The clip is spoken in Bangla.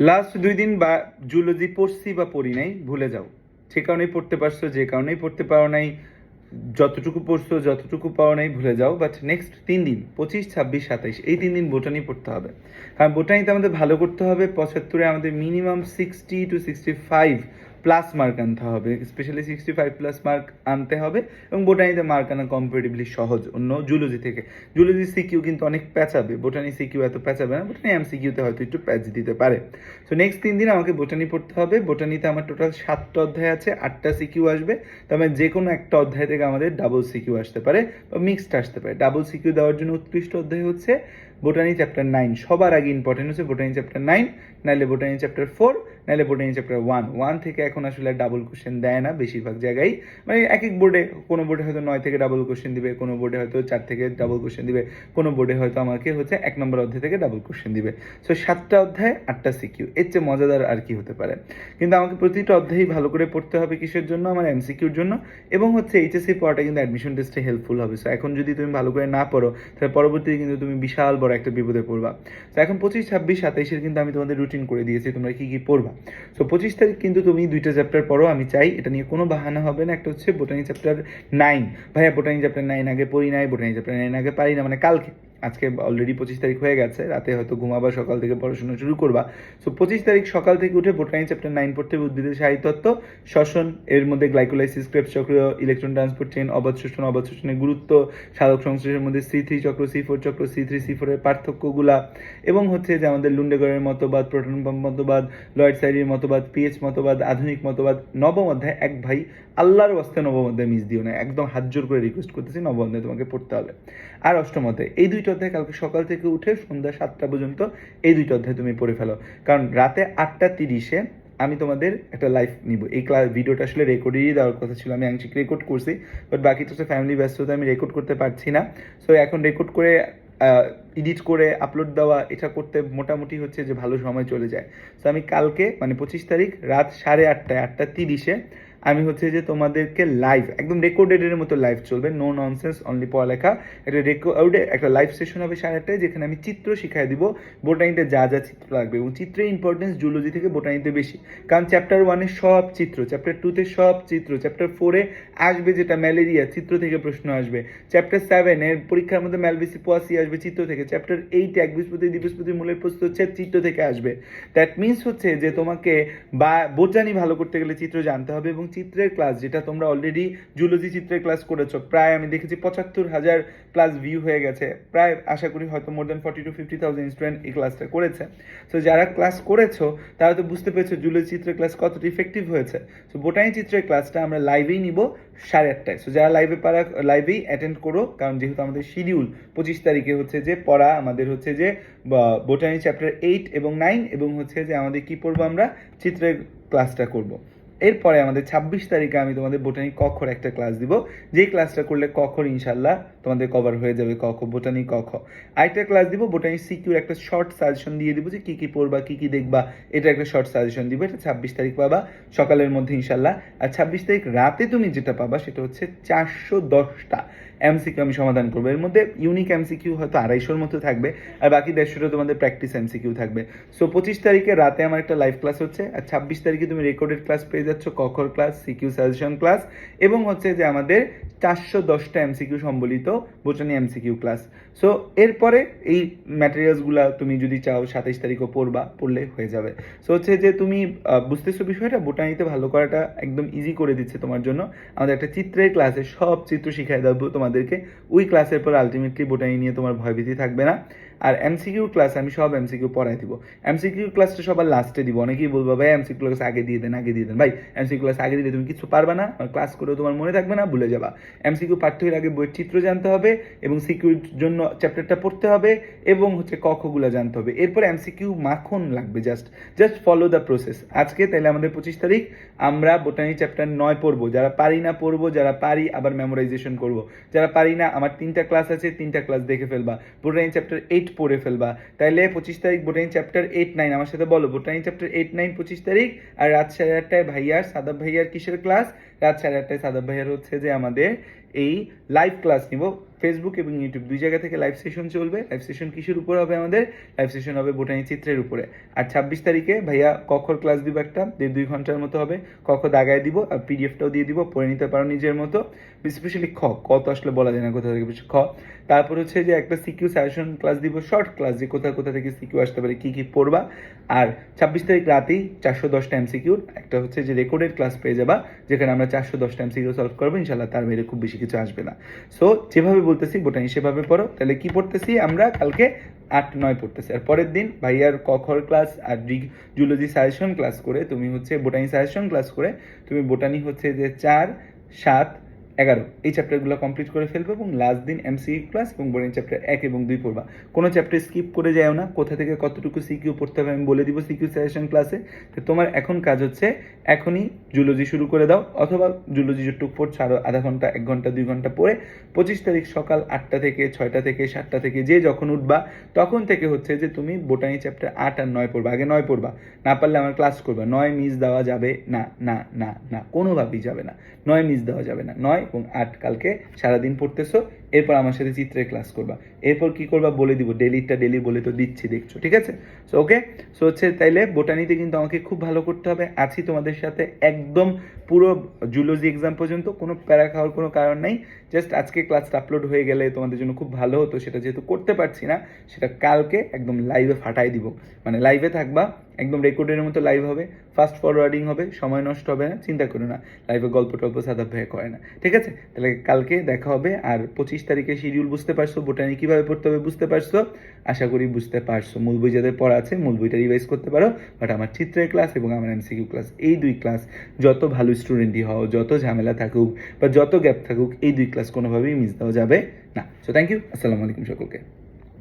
লাস্ট দুই দিন বা জুলজি পড়ছি বা পড়ি নাই, ভুলে যাও। সে কারণেই পড়তে পারছ, যে কারণেই পড়তে পারো নাই, যতটুকু পড়ছো, যতটুকু পাও নাই, ভুলে যাও। বাট নেক্সট তিন দিন, পঁচিশ, ছাব্বিশ, সাতাইশ, এই তিন দিন বোটানি পড়তে হবে। কারণ বোটানিতে আমাদের ভালো করতে হবে, পঁচাত্তরে আমাদের minimum sixty two sixty five plus mark আনতে হবে specially sixty five plus mark আনতে হবে এবং বোটানিতে মার্ক আনা কম্পারেটিভলি সহজ অন্য জুলজি থেকে। জুলজি সিকিউ কিন্তু অনেক প্যাচাবে বোটানি সিকিউ এত প্যাচাবে না বোটানি এম সিকিউতে হয়তো একটু প্যাচ দিতে পারে। সো নেক্সট তিন দিন আমাকে বোটানি পড়তে হবে বোটানিতে আমার টোটাল সাতটা অধ্যায় আছে, আটটা সিকিউ আসবে তবে যে কোনো একটা অধ্যায় থেকে আমাদের ডাবল সিকিউ আসতে পারে বা মিক্সড আসতে পারে। ডাবল সিকিউ দেওয়ার জন্য উৎকৃষ্ট অধ্যায় হচ্ছে বোটানি চ্যাপ্টার নাইন সবার আগে ইম্পর্টেন্ট হচ্ছে বোটানি চ্যাপ্টার নাইন নাহলে বোটানি চ্যাপ্টার ফোর নাহলে বোটানি চ্যাপ্টার ওয়ান ওয়ান থেকে এখন আসলে ডাবল কোশ্চেন দেয় না বেশিরভাগ জায়গায়। মানে এক এক বোর্ডে কোনো বোর্ডে হয়তো নয় থেকে ডাবল কোশ্চেন দিবে, কোনো বোর্ডে হয়তো চার থেকে ডাবল কোশ্চেন দিবে, কোনো বোর্ডে হয়তো আমাকে হচ্ছে এক নম্বর অধ্যায় থেকে ডাবল কোশ্চেন দিবে। সো সাতটা অধ্যায়, আটটা সিকিউ এর চেয়ে মজাদার আর কি হতে পারে। কিন্তু আমাকে প্রতিটা অধ্যায়ই ভালো করে পড়তে হবে কিসের জন্য? আমার এমসিকিউর জন্য। এবং হচ্ছে এইচএসসি পড়াটা কিন্তু অ্যাডমিশন টেস্টে হেল্পফুল হবে। সো এখন যদি তুমি ভালো করে না পড়ো, তাহলে পরবর্তীতে কিন্তু তুমি বিশাল বড় একটা বিপদে পড়বা। তো এখন পঁচিশ, ছাব্বিশ, সাতাইশের কিন্তু আমি তোমাদের রুটিন করে দিয়েছি, তোমরা কি কি পড়বা। সো পঁচিশ তারিখ কিন্তু তুমি দুইটা চ্যাপ্টার পড়ো, আমি চাই, এটা নিয়ে কোনো বাহানা হবে না, একটা হচ্ছে বোটানি চ্যাপ্টার নাইন ভাইয়া বোটানি চ্যাপ্টার নাইন আগে পড়ি নাই বোটানি চ্যাপ্টার নাইন আগে পারি না মানে কালকে। আজকে অলরেডি পঁচিশ তারিখ হয়ে গেছে, রাতে হয়তো ঘুমাবা, সকাল থেকে পড়াশোনা শুরু করবা। সো পঁচিশ তারিখ সকাল থেকে উঠে বোটানি চ্যাপ্টার নাইন পড়তে হবে উদ্ভিদের সাহিত্যত্ব শ্বসন, এর মধ্যে গ্লাইকোলাইসিস ক্রেপ চক্র ইলেকট্রন ট্রান্সপোর্ট চেন অবাধ শোষণ অবাধ শোষণের গুরুত্ব, সাধক সংশ্লেষের মধ্যে সি থ্রি চক্র সি ফোর চক্র সি থ্রি সি ফোরের পার্থক্যগুলা, এবং হচ্ছে যে আমাদের লুন্ডেগড়ের মতবাদ, প্রোটন পাম্প মতবাদ, লয়েড সাইরির মতবাদ, পিএইচ মতবাদ, আধুনিক মতবাদ, নবম অধ্যায়, এক ভাই আল্লাহর ওয়াস্তে নবম অধ্যায় মিস দিও না, একদম হাত জোর করে রিকোয়েস্ট করতেছি, নবম অধ্যায় তোমাকে পড়তে হবে। আর অষ্টম অধ্যায়। এই দুইটা অধ্যায় কালকে সকাল থেকে উঠে সন্ধ্যা সাতটা পর্যন্ত এই দুইটা অধ্যায় তুমি পড়ে ফেলো। কারণ রাতে আটটা তিরিশে আমি তোমাদের একটা লাইভ নিব। এই ক্লাস ভিডিওটা আসলে রেকর্ডেরই দেওয়ার কথা ছিল। আমি আংশিক রেকর্ড করছি বাট বাকি তো ফ্যামিলি ব্যস্ততা, আমি রেকর্ড করতে পারছি না। সো এখন রেকর্ড করে এডিট করে আপলোড দেওয়া, এটা করতে মোটামুটি হচ্ছে যে ভালো সময় চলে যায়। সো আমি কালকে মানে পঁচিশ তারিখ, রাত সাড়ে আটটায়, আটটা তিরিশে আমি হচ্ছে যে তোমাদেরকে লাইভ একদম রেকর্ডেডের মতো লাইভ চলবে নো ননসেন্স অনলি পড়ালেখা। একটা রেকর্ডে একটা লাইভ সেশন হবে সাড়ে আটটায়, যেখানে আমি চিত্র শিখাই দিব, বোটানিতে যা যা চিত্র লাগবে। এবং চিত্রের ইম্পর্টেন্স জুলজি থেকে বোটানিতে বেশি। কারণ চ্যাপ্টার ওয়ানে সব চিত্র চ্যাপ্টার টুতে সব চিত্র চ্যাপ্টার ফোরে আসবে যেটা ম্যালেরিয়া চিত্র থেকে প্রশ্ন আসবে। চ্যাপ্টার সেভেনের পরীক্ষার মধ্যে ম্যালবেসি পোয়াসি আসবে চিত্র থেকে। চ্যাপ্টার এইট এক বৃহস্পতি দিবস্পতি মূলের প্রস্তুত হচ্ছে চিত্র থেকে আসবে। দ্যাট মিনস হচ্ছে যে তোমাকে বা, বোটানি ভালো করতে গেলে চিত্র জানতে হবে এবং চিত্রের ক্লাস যেটা তোমরা অলরেডি জুলজি চিত্রের ক্লাস করেছ। প্রায় আমি দেখেছি পঁচাত্তর হাজার প্লাস ভিউ হয়ে গেছে। প্রায় আশা করি হয়তো more than forty to fifty thousand student এই ক্লাসটা করেছে। তো যারা ক্লাস করেছ, তারা তো বুঝতে পেরেছ জুলজি চিত্রের ক্লাস কতটা ইফেক্টিভ হয়েছে। তো বোটানি চিত্রের ক্লাসটা আমরা লাইভেই নিব সাড়ে আটটায়। সো যারা লাইভে পারা লাইভেই অ্যাটেন্ড করো, কারণ যেহেতু আমাদের শিডিউল পঁচিশ তারিখে হচ্ছে যে পড়া, আমাদের হচ্ছে যে বোটানি চ্যাপ্টার এইট এবং নাইন এবং হচ্ছে যে আমাদের কি পড়ব আমরা? চিত্রের ক্লাসটা করব। এরপরে আমাদের ছাব্বিশ তারিখে আমি তোমাদের বোটানি কক্ষর একটা ক্লাস দিব। যেই ক্লাসটা করলে কখর ইনশাল্লাহ তোমাদের কভার হয়ে যাবে কখ বোটানি কখ আরেকটা ক্লাস দিব বোটানি সিকিউর একটা শর্ট সাজেশন দিয়ে দিব যে কী কী পড়বা, কী কী দেখবা এটা একটা শর্ট সাজেশন দিব, এটা ছাব্বিশ তারিখ পাবা, সকালের মধ্যে ইনশাল্লাহ। আর ছাব্বিশ তারিখ রাতে তুমি যেটা পাবা সেটা হচ্ছে চারশো দশটা এমসিকিউ আমি সমাধান করব। এর মধ্যে ইউনিক এমসিকিউ হয়তো আড়াইশোর মতো থাকবে, আর বাকি দেড়শোটা তোমাদের প্র্যাকটিস এমসিকিউ থাকবে। সো পঁচিশ তারিখে রাতে আমার একটা লাইভ ক্লাস হচ্ছে, আর ছাব্বিশ তারিখে তুমি রেকর্ডেড ক্লাস পেয়ে যাচ্ছ কখর ক্লাস সিকিউ সাজেশন ক্লাস এবং হচ্ছে যে আমাদের চারশো দশটা এমসিকিউ সম্বলিত বোটানি এমসিকিউ ক্লাস সো এরপরে এই ম্যাটেরিয়ালসগুলো তুমি যদি চাও, সাতাইশ তারিখও পড়বা, পড়লে হয়ে যাবে। সো হচ্ছে যে তুমি বুঝতেছো বিষয়টা? বোটানিতে ভালো করাটা একদম ইজি করে দিচ্ছে তোমার জন্য। আমাদের একটা চিত্রের ক্লাসে সব চিত্র শিখাই দেবো তোমাদেরকে। ওই ক্লাসের পর আলটিমেটলি বোটানি নিয়ে তোমার ভয়ভীতি থাকবে না। আর এমসিকিউ ক্লাস আমি সব এমসিকিউ পড়াই দিব। এমসিকিউ ক্লাসটা সবার লাস্টে দিব। অনেকেই বলব, ভাই এমসিকিউ ক্লাস আগে দিয়ে দেন, আগে দিয়ে দেন। ভাই এমসিকিউ ক্লাস আগে দিলে তুমি কিছু পারবে না। ক্লাস করেও তোমার মনে থাকবে না, ভুলে যাবা। এমসিকিউ পাঠ্য এর আগে বইয়ের চিত্র জানতে হবে এবং সিকিউর জন্য চ্যাপ্টারটা পড়তে হবে এবং হচ্ছে কখগুলো জানতে হবে। এরপর এমসিকিউ মাখন লাগবে just just follow the process আজকে তাহলে আমাদের পঁচিশ তারিখ, আমরা বোটানি চ্যাপ্টার নয় পড়ব। যারা পারি না পড়ব, যারা পারি আবার মেমোরাইজেশন করব। যারা পারি না, আমার তিনটা ক্লাস আছে, তিনটা ক্লাস দেখে ফেলবা। বোটানি চ্যাপ্টার এইট পড়ে ফেলবা। তাইলে পঁচিশ তারিখ বোটানি চ্যাপ্টার এইট নাইন আমার সাথে বলো বোটানি চ্যাপ্টার এইট নাইন পঁচিশ তারিখ আর রাত সাড়ে আটটায় ভাইয়ার, সাদাব ভাইয়ার কিসের ক্লাস রাত সাড়ে আটটায় সাদাব ভাইয়ার হচ্ছে যে আমাদের এই লাইভ ক্লাস নিব। ফেসবুক এবং ইউটিউব দুই জায়গা থেকে লাইভ সেশন চলবে। লাইভ সেশন কিসের উপর হবে আমাদের? লাইভ সেশন হবে বোটানি চিত্রের উপরে। আর ছাব্বিশ তারিখে ভাইয়া কখর ক্লাস দিব একটা, দেড় দুই ঘণ্টার মতো হবে। কখ দাগায় দিব আর পিডিএফটাও দিয়ে দিব, পড়ে নিতে পারো নিজের মতো। স্পেশালি খ, ক তো আসলে বলা যায় না কোথা থেকে বেশি খ। তারপর হচ্ছে যে একটা সিকিউ সাজেশন ক্লাস দিব শর্ট ক্লাস যে কোথা কোথা থেকে সিকিউ আসতে পারে, কি কি পড়বা। আর ছাব্বিশ তারিখ রাতেই চারশো দশটা এমসিকিউর একটা হচ্ছে যে রেকর্ডেড ক্লাস পেয়ে যাবা, যেখানে আমরা চারশো দশটা এমসিকিউ সলভ করব। ইনশাল্লাহ তার বাইরে খুব বেশি কিছু আসবে না। সো যেভাবে বলতেছি, বোটানি সেভাবে পড়ো। তাহলে কি পড়তেছি আমরা? কালকে আট, নয় পড়তেছি। আর পরের দিন ভাইয়ার কখর ক্লাস আর জুলজি সাজেশন ক্লাস করে তুমি হচ্ছে বোটানি সাজেশন ক্লাস করে তুমি বোটানি হচ্ছে যে চার, সাত এগারো। এই চ্যাপ্টারগুলো কমপ্লিট করে ফেলবে এবং লাস্ট দিন এমসিকিউ ক্লাস এবং বোর্ডিং চ্যাপ্টার এক এবং দুই পড়বা। কোনো চ্যাপ্টার স্কিপ করে যাও না। কোথা থেকে কতটুকু সিকিউ পড়তে হবে আমি বলে দিব সিকিউ সাজেশন ক্লাসে তো তোমার এখন কাজ হচ্ছে এখনই জুলজি শুরু করে দাও অথবা জুলজি যেটুক পড়ছো আরও আধা ঘণ্টা, এক ঘণ্টা, দুই ঘণ্টা পরে পঁচিশ তারিখ সকাল আটটা থেকে, ছয়টা থেকে, সাতটা থেকে যে যখন উঠবা তখন থেকে হচ্ছে যে তুমি বোটানি চ্যাপ্টার আট আর নয় পড়বা। আগে নয় পড়বা। না পারলে আমার ক্লাস করবা। নয় মিস দেওয়া যাবে না না না না। কোনোভাবেই যাবে না। নয় মিস দেওয়া যাবে না। নয় এবং আট কালকে সারাদিন পড়তেছো। এরপর আমার সাথে চিত্রের ক্লাস করবা। এরপর কি করবা বলে দিব ডেলিটা ডেলি বলে তো দিচ্ছি, দেখছ, ঠিক আছে? সো ওকে সো হচ্ছে তাইলে বোটানিতে কিন্তু আমাকে খুব ভালো করতে হবে। আছি তোমাদের সাথে একদম পুরো জুলজি এক্সাম পর্যন্ত, কোনো প্যারা খাওয়ার কোনো কারণ নাই। জাস্ট আজকে ক্লাসটা আপলোড হয়ে গেলে তোমাদের জন্য খুব ভালো হতো, সেটা যেহেতু করতে পারছি না, সেটা কালকে একদম লাইভে ফাটাই দিব। মানে লাইভে থাকবা, একদম রেকর্ডের মতো লাইভ হবে ফাস্ট ফরওয়ার্ডিং হবে, সময় নষ্ট হবে না, চিন্তা করো না। লাইভে গল্প টল্প সাদা ভয় করে না, ঠিক আছে? তাহলে কালকে দেখা হবে, আর পঁচিশ তারিখে শিডিউল বুঝতে পারছ, বোটানি কীভাবে পড়তে হবে বুঝতে পারছ? আশা করি বুঝতে পারছ। মূল বই যাদের পড়া আছে, মূল বইটা রিভাইজ করতে পারো। বাট আমার চিত্রের ক্লাস এবং আমার এমসিকিউ ক্লাস এই দুই ক্লাস যত ভালো স্টুডেন্টই হও, যত ঝামেলা থাকুক বা যত গ্যাপ থাকুক, এই দুই ক্লাস কোনোভাবেই মিস দেওয়া যাবে না। সো থ্যাংক ইউ আসসালামু আলাইকুম সকলকে।